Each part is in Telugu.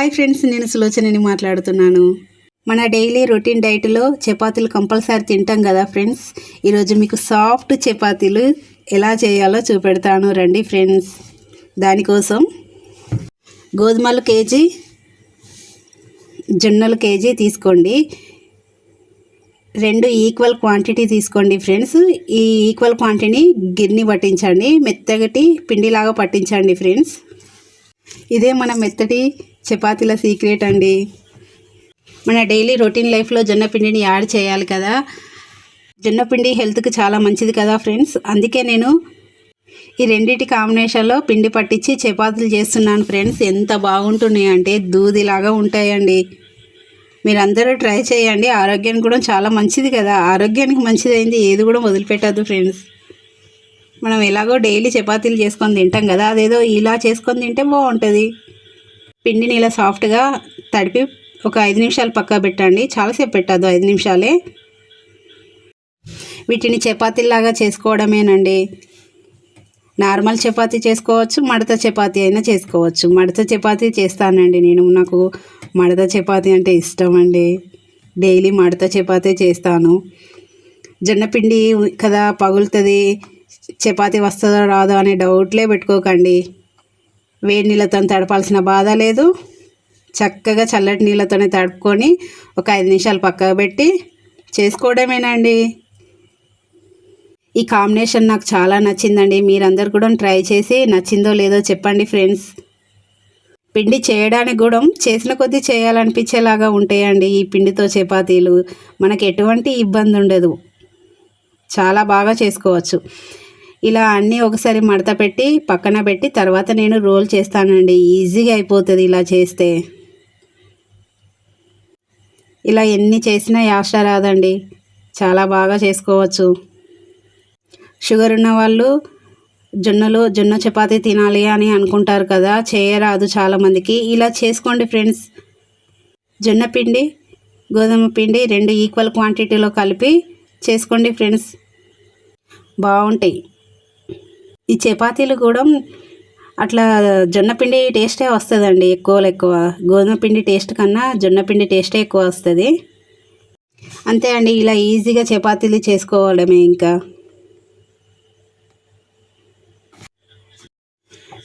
హాయ్ ఫ్రెండ్స్ నేను సులోచనని మాట్లాడుతున్నాను. మన డైలీ రొటీన్ డైట్లో చపాతీలు కంపల్సరీ తింటాం కదా ఫ్రెండ్స్. ఈరోజు మీకు సాఫ్ట్ చపాతీలు ఎలా చేయాలో చూపెడతాను. రండి ఫ్రెండ్స్. దానికోసం గోధుమలు కేజీ జొన్నలు కేజీ తీసుకోండి. రెండు ఈక్వల్ క్వాంటిటీ తీసుకోండి ఫ్రెండ్స్. ఈ ఈక్వల్ క్వాంటిటీని గిన్నె పట్టించండి. మెత్తగటి పిండిలాగా పట్టించండి ఫ్రెండ్స్. ఇదే మన మెత్తటి చపాతీల సీక్రెట్ అండి. మన డైలీ రొటీన్ లైఫ్లో జొన్నపిండిని యాడ్ చేయాలి కదా. జొన్నపిండి హెల్త్కి చాలా మంచిది కదా ఫ్రెండ్స్ అందుకే నేను ఈ రెండింటి కాంబినేషన్లో పిండి పట్టించి చపాతీలు చేస్తున్నాను ఫ్రెండ్స్ ఎంత బాగుంటున్నాయి అంటే దూదిలాగా ఉంటాయండి. మీరందరూ ట్రై చేయండి. ఆరోగ్యానికి కూడా చాలా మంచిది కదా. ఆరోగ్యానికి మంచిదైంది. ఏది కూడా వదిలిపెట్టద్దు ఫ్రెండ్స్ మనం ఎలాగో డైలీ చపాతీలు చేసుకొని తింటాం కదా. అదేదో ఇలా చేసుకొని తింటే బాగుంటుంది. పిండిని ఇలా సాఫ్ట్గా తడిపి ఒక ఐదు నిమిషాలు పక్క పెట్టండి. చాలాసేపు పెట్టద్దు ఐదు నిమిషాలే. వీటిని చపాతీలాగా చేసుకోవడమేనండి. నార్మల్ చపాతీ చేసుకోవచ్చు మడత చపాతీ అయినా చేసుకోవచ్చు. మడత చపాతీ చేస్తానండి నేను. నాకు మడత చపాతీ అంటే ఇష్టం అండి డైలీ మడత చపాతీ చేస్తాను. జొన్నపిండి కదా పగులుతుంది చపాతీ వస్తుందో రాదో అనే డౌట్లే పెట్టుకోకండి. వేడి నీళ్ళతో తడపాల్సిన బాధ లేదు. చక్కగా చల్లటి నీళ్ళతోనే తడుపుకొని ఒక ఐదు నిమిషాలు పక్కకు పెట్టి చేసుకోవడమేనండి. ఈ కాంబినేషన్ నాకు చాలా నచ్చిందండి. మీరందరు కూడా ట్రై చేసి నచ్చిందో లేదో చెప్పండి ఫ్రెండ్స్. పిండి చేయడానికి కూడా చేసిన కొద్దీ చేయాలనిపించేలాగా ఉంటాయండి ఈ పిండితో చపాతీలు. మనకు ఎటువంటి ఇబ్బంది ఉండదు చాలా బాగా చేసుకోవచ్చు. ఇలా అన్నీ ఒకసారి మడత పెట్టి పక్కన పెట్టి తర్వాత నేను రోల్ చేస్తానండి. ఈజీగా అయిపోతుంది ఇలా చేస్తే. ఇలా ఎన్ని చేసినా యాష రాదండి. చాలా బాగా చేసుకోవచ్చు. షుగర్ ఉన్న వాళ్ళు జొన్నలు జొన్న చపాతి తినాలి అని అనుకుంటారు కదా చేయరాదు చాలామందికి ఇలా చేసుకోండి ఫ్రెండ్స్. జొన్న పిండి గోధుమ పిండి రెండు ఈక్వల్ క్వాంటిటీలో కలిపి చేసుకోండి ఫ్రెండ్స్. బాగుంటాయి ఈ చపాతీలు కూడా అట్లా జొన్నపిండి టేస్టే వస్తుందండి ఎక్కువలో ఎక్కువ. గోధుమ పిండి టేస్ట్ కన్నా జొన్నపిండి టేస్టే ఎక్కువ వస్తుంది. అంతే అండి ఇలా ఈజీగా చపాతీలు చేసుకోవడమే ఇంకా.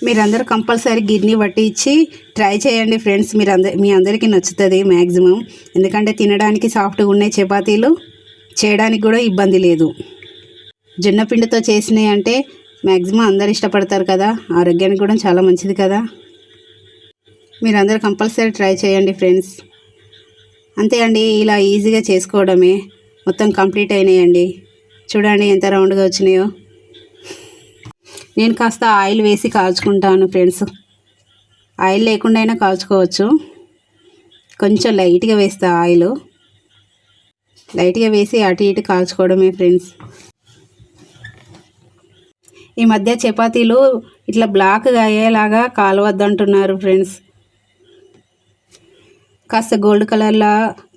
మీరందరూ కంపల్సరీ గిన్నె పట్టించి ట్రై చేయండి ఫ్రెండ్స్ మీరు అందరి మీ అందరికీ నచ్చుతుంది మ్యాక్సిమం ఎందుకంటే తినడానికి సాఫ్ట్గా ఉన్నాయి చపాతీలు చేయడానికి కూడా ఇబ్బంది లేదు. జొన్నపిండితో చేసినాయి అంటే మ్యాక్సిమం అందరు ఇష్టపడతారు కదా ఆరోగ్యానికి కూడా చాలా మంచిది కదా. మీరందరూ కంపల్సరీ ట్రై చేయండి ఫ్రెండ్స్. అంతే అండి ఇలా ఈజీగా చేసుకోవడమే. మొత్తం కంప్లీట్ అయినాయండి. చూడండి ఎంత రౌండ్గా వచ్చినాయో. నేను కాస్త ఆయిల్ వేసి కాల్చుకుంటాను ఫ్రెండ్స్. ఆయిల్ లేకుండా అయినా కాల్చుకోవచ్చు. కొంచెం లైట్గా వేస్తా ఆయిల్. లైట్గా వేసి అటు ఇటు కాల్చుకోవడమే ఫ్రెండ్స్. ఈ మధ్య చపాతీలు ఇట్లా బ్లాక్గా అయ్యేలాగా కాలవద్దంటున్నారు ఫ్రెండ్స్. కాస్త గోల్డ్ కలర్లా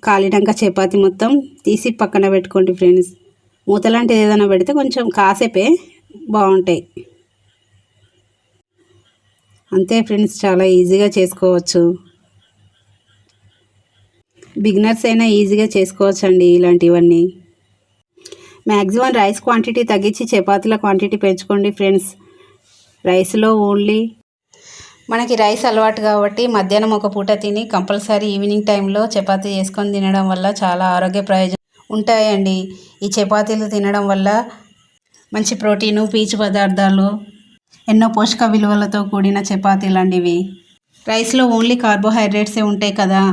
కాలినాక చపాతి మొత్తం తీసి పక్కన పెట్టుకోండి ఫ్రెండ్స్. మూత లాంటిది ఏదైనా పెడితే కొంచెం కాసేపే బాగుంటాయి. అంతే ఫ్రెండ్స్ చాలా ఈజీగా చేసుకోవచ్చు. బిగినర్స్ అయినా ఈజీగా చేసుకోవచ్చు అండి ఇలాంటివన్నీ. మ్యాక్సిమం రైస్ క్వాంటిటీ తగ్గించి చపాతీల క్వాంటిటీ పెంచుకోండి ఫ్రెండ్స్. రైస్లో ఓన్లీ మనకి రైస్ అలవాటు కాబట్టి మధ్యాహ్నం ఒక పూట తిని కంపల్సరీ ఈవినింగ్ టైంలో చపాతీ చేసుకొని తినడం వల్ల చాలా ఆరోగ్య ప్రయోజనం ఉంటాయండి. ఈ చపాతీలు తినడం వల్ల మంచి ప్రోటీను పీచు పదార్థాలు ఎన్నో పోషక విలువలతో కూడిన చపాతీలు అండి ఇవి. రైస్లో ఓన్లీ కార్బోహైడ్రేట్సే ఉంటాయి కదా.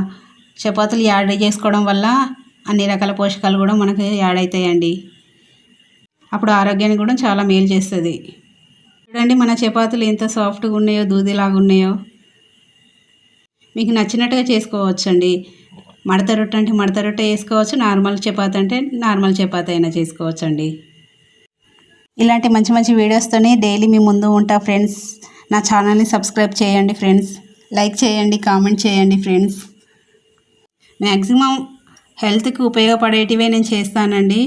చపాతీలు యాడ్ చేసుకోవడం వల్ల అన్ని రకాల పోషకాలు కూడా మనకు యాడ్ అవుతాయండి. అప్పుడు ఆరోగ్యానికి కూడా చాలా మేలు చేస్తుంది. చూడండి మన చపాతీలు ఎంత సాఫ్ట్గా ఉన్నాయో దూదిలాగా ఉన్నాయో. మీకు నచ్చినట్టుగా చేసుకోవచ్చండి. మడత రొట్టె అంటే మడత రొట్టె చేసుకోవచ్చు నార్మల్ చపాతి అంటే నార్మల్ చపాతి అయినా చేసుకోవచ్చండి. ఇలాంటి మంచి మంచి వీడియోస్తోనే డైలీ మీ ముందు ఉంటా ఫ్రెండ్స్. నా ఛానల్ని సబ్స్క్రైబ్ చేయండి ఫ్రెండ్స్. లైక్ చేయండి కామెంట్ చేయండి ఫ్రెండ్స్. మ్యాక్సిమం హెల్త్కి ఉపయోగపడేటివే నేను చేస్తానండి.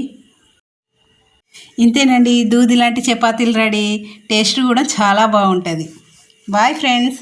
ఇంతేనండి దూది లాంటి చపాతీలు రెడీ. టేస్ట్ కూడా చాలా బాగుంటుంది. Bye friends.